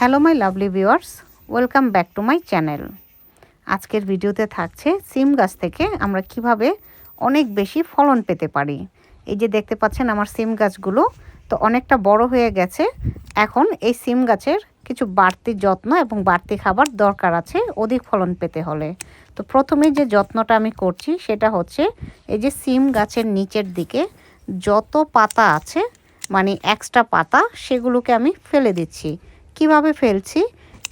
Hello my lovely viewers welcome back to my channel আজকের ভিডিওতে থাকছে সিম গাছ থেকে আমরা কীভাবে অনেক বেশি ফলন পেতে পারি। এই যে দেখতে পাচ্ছেন আমার সিম গাছগুলো, তো অনেকটা বড় হয়ে গেছে। এখন এই সিম গাছের কিছু বাড়তি যত্ন এবং বাড়তি খাবার দরকার আছে অধিক ফলন পেতে হলে। তো প্রথমে যে যত্নটা আমি করছি সেটা হচ্ছে এই যে সিম গাছের নিচের দিকে যত পাতা আছে মানে এক্সট্রা পাতা, সেগুলোকে আমি ফেলে দিচ্ছি। কীভাবে ফেলছি?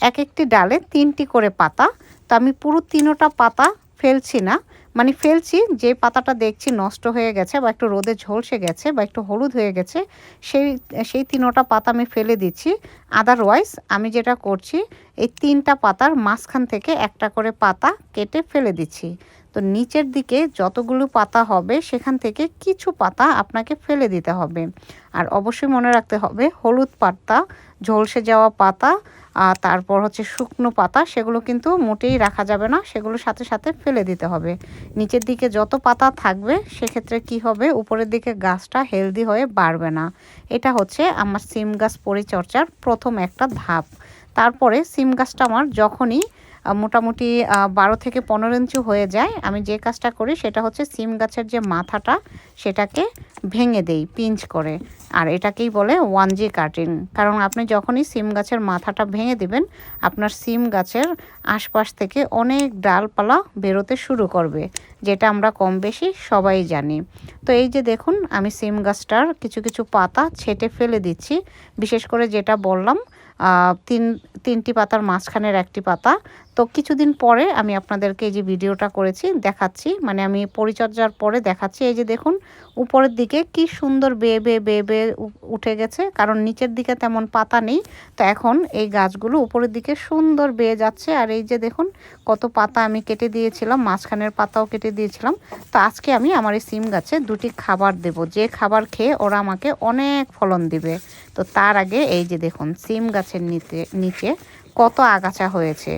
এক একটি ডালে তিনটি করে পাতা। তো আমি পুরো তিনোটা পাতা ফেলছি না। মানে ফেলছি, যে পাতাটা দেখছি নষ্ট হয়ে গেছে বা একটু রোদে ঝলসে গেছে বা একটু হলুদ হয়ে গেছে, সেই সেই তিনোটা পাতা আমি ফেলে দিচ্ছি। আদারওয়াইজ আমি যেটা করছি, এই তিনটা পাতার মাঝখান থেকে একটা করে পাতা কেটে ফেলে দিচ্ছি। তো নিচের দিকে যতগুলো পাতা হবে, সেখান থেকে কিছু পাতা আপনাকে ফেলে দিতে হবে। আর অবশ্যই মনে রাখতে হবে, হলুদ পাতা, ঝলসে যাওয়া পাতা আর তারপর হচ্ছে শুকনো পাতা, সেগুলো কিন্তু মোটেই রাখা যাবে না, সেগুলো সাথে সাথে ফেলে দিতে হবে। নিচের দিকে যত পাতা থাকবে, সেক্ষেত্রে কি হবে? উপরের দিকে গাছটা হেলদি হয়ে বাড়বে না। এটা হচ্ছে আমার সিম গাছ পরিচর্যার প্রথম একটা ধাপ। তারপরে সিম গাছটা আমার যখনই মোটামুটি বারো থেকে পনেরো ইঞ্চি হয়ে যায়। আমি যে কাজটা করি সেটা হচ্ছে সিম গাছের যে মাথাটা, সেটাকে ভেঙে দেই পিঞ্চ করে। আর এটাকেই বলে ওয়ান জি কাটিং। কারণ আপনি যখনই সিম গাছের মাথাটা ভেঙে দিবেন, আপনার সিম গাছের আশপাশ থেকে অনেক ডালপালা বেরোতে শুরু করবে, যেটা আমরা কম বেশি সবাই জানি। তো এই যে দেখুন, আমি সিম গাছটার কিছু কিছু পাতা ছেটে ফেলে দিচ্ছি। বিশেষ করে যেটা বললাম তিন, তিনটি পাতার মাঝখানের একটি পাতা তো কিছুদিন পরে আমি আপনাদেরকে এই যে ভিডিওটা করেছি, দেখাচ্ছি মানে আমি পরিচর্যার পরে দেখাচ্ছি। এই যে দেখুন, উপরের দিকে কি সুন্দর বেয়ে বেয়ে বেয়ে বেয়ে উঠে গেছে, কারণ নিচের দিকে তেমন পাতা নেই। তো এখন এই গাছগুলো উপরের দিকে সুন্দর বেয়ে যাচ্ছে, আর এই যে দেখুন, কত পাতা আমি কেটে দিয়েছিলাম, মাঝখানের পাতাও কেটে দিয়েছিলাম। তো আজকে আমি আমার এই সিম গাছে দুটি খাবার দেব, যে খাবার খেয়ে ওরা আমাকে অনেক ফলন দিবে। তো তার আগে এই যে দেখুন, সিম গাছের নিচে নিচে কত আগাছা হয়েছে?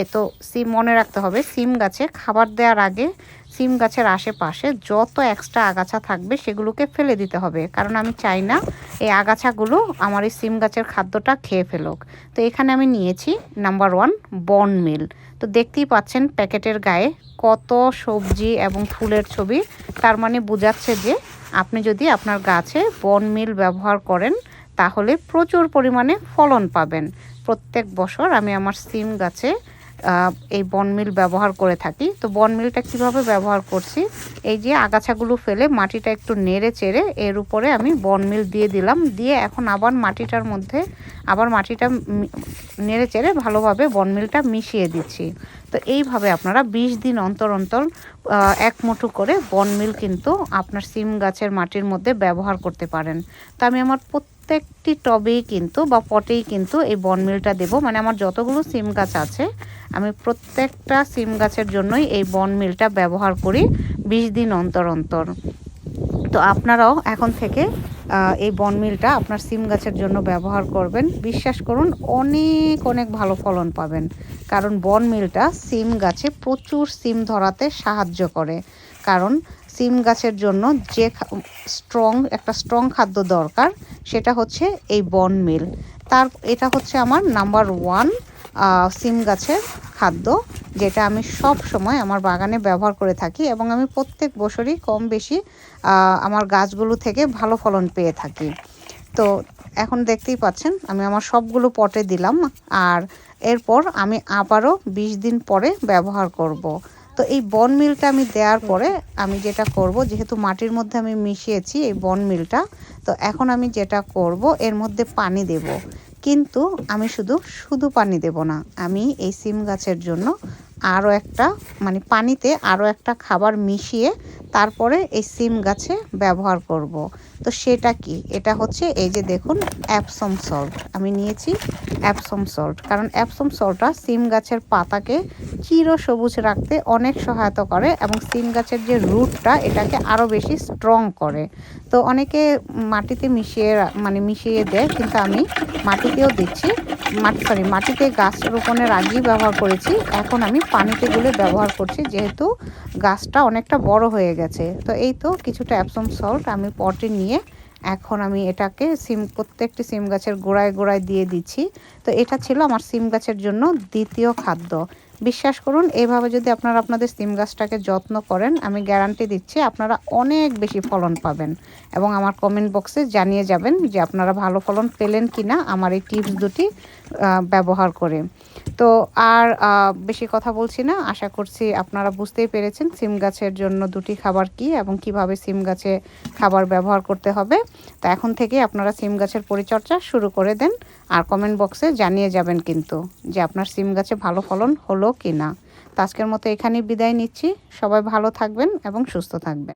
এ তো সিম মনে রাখতে হবে, সিম গাছে খাবার দেওয়ার আগে সিম গাছের আশেপাশে যত এক্সট্রা আগাছা থাকবে সেগুলোকে ফেলে দিতে হবে। কারণ আমি চাই না এই আগাছাগুলো আমার এই সিম গাছের খাদ্যটা খেয়ে ফেলুক। তো এখানে আমি নিয়েছি নাম্বার ওয়ান বন মিল তো দেখতেই পাচ্ছেন প্যাকেটের গায়ে কত সবজি এবং ফুলের ছবি। তার মানে বোঝাচ্ছে যে আপনি যদি আপনার গাছে বন মিল ব্যবহার করেন, তাহলে প্রচুর পরিমাণে ফলন পাবেন। প্রত্যেক বছর আমি আমার সিম গাছে এই বনমিল ব্যবহার করে থাকি। তো বনমিলটা কীভাবে ব্যবহার করছি? এই যে আগাছাগুলো ফেলে মাটিটা একটু নেড়ে চেড়ে এর উপরে আমি বনমিল দিয়ে দিলাম। দিয়ে এখন আবার মাটিটার মধ্যে, আবার মাটিটা নেড়ে চেড়ে ভালোভাবে বনমিলটা মিশিয়ে দিচ্ছি। তো এইভাবে আপনারা ২০ দিন অন্তর অন্তর এক মুঠো করে বনমিল কিন্তু আপনার সিম গাছের মাটির মধ্যে ব্যবহার করতে পারেন। তো আমি আমার প্রত্যেকটি টবেই কিন্তু বা পটেই কিন্তু এই বনমিলটা দেব। মানে আমার যতগুলো সিম গাছ আছে, আমি প্রত্যেকটা সিম গাছের জন্যই এই বনমিলটা ব্যবহার করি বিশ দিন অন্তর অন্তর। তো আপনারাও এখন থেকে এই বনমিলটা আপনার সিম গাছের জন্য ব্যবহার করবেন। বিশ্বাস করুন, অনেক অনেক ভালো ফলন পাবেন। কারণ বনমিলটা সিম গাছে প্রচুর সিম ধরাতে সাহায্য করে। কারণ সিম গাছের জন্য যে স্ট্রং একটা স্ট্রং খাদ্য দরকার, সেটা হচ্ছে এই বন মিল তার, এটা হচ্ছে আমার নাম্বার ওয়ান সিম গাছের খাদ্য, যেটা আমি সব সময় আমার বাগানে ব্যবহার করে থাকি এবং আমি প্রত্যেক বছরই কম বেশি আমার গাছগুলো থেকে ভালো ফলন পেয়ে থাকি তো এখন দেখতেই পাচ্ছেন, আমি আমার সবগুলো পটে দিলাম, আর এরপর আমি আবারও ২০ দিন পরে ব্যবহার করব। তো এই বন মিলটা আমি দেওয়ার পরে আমি যেটা করব, যেহেতু মাটির মধ্যে আমি মিশিয়েছি এই বন মিলটা তো এখন আমি যেটা করব, এর মধ্যে পানি দেব। কিন্তু আমি শুধু শুধু পানি দেব না, আমি এই সিম গাছের জন্য আরও একটা মানে পানিতে আরও একটা খাবার মিশিয়ে তারপরে এই সিম গাছে ব্যবহার করব। তো সেটা কি? এটা হচ্ছে এই যে দেখুন অ্যাপসম সল্ট আমি নিয়েছি অ্যাপসম সল্ট কারণ অ্যাপসম সল্টটা সিম গাছের পাতাকে চির সবুজ রাখতে অনেক সহায়তা করে এবং সিম গাছের যে রুটটা, এটাকে আরও বেশি স্ট্রং করে। তো অনেকে মাটিতে মিশিয়ে মানে মিশিয়ে দেয়, কিন্তু আমি মাটিতেও দিচ্ছি। মাটি সরি মাটিতে গাছ রোপণের আগেই ব্যবহার করেছি। এখন আমি পানিতে গুলে ব্যবহার করছি, যেহেতু গাছটা অনেকটা বড় হয়ে গেছে। তো এই তো কিছুটা অ্যাপসম সল্ট আমি পটে নিয়ে এখন আমি এটাকে সিম, প্রত্যেকটি সিম গাছের গোড়ায় গোড়ায় দিয়ে দিচ্ছি। তো এটা ছিল আমার সিম গাছের জন্য দ্বিতীয় খাদ্য। বিশ্বাস করুন এইভাবে যদি আপনারা আপনাদের সিম গাছটাকে যত্ন করেন, আমি গ্যারান্টি দিচ্ছি আপনারা অনেক বেশি ফলন পাবেন। এবং আমার কমেন্ট বক্সে জানিয়ে যাবেন যে আপনারা ভালো ফলন পেলেন কি না আমার এই টিপস দুটি ব্যবহার করে। তো আর বেশি কথা বলছি না, আশা করছি আপনারা বুঝতেই পেরেছেন সিম গাছের জন্য দুটি খাবার কি এবং কীভাবে সিম গাছে খাবার ব্যবহার করতে হবে। তো এখন থেকে আপনারা সিম গাছের পরিচর্যা শুরু করে দেন, আর কমেন্ট বক্সে জানিয়ে যাবেন কিন্তু যে আপনার সিম গাছে ভালো ফলন হলো কি না তো আজকের মতো এখানেই বিদায় নিচ্ছি। সবাই ভালো থাকবেন এবং সুস্থ থাকবেন।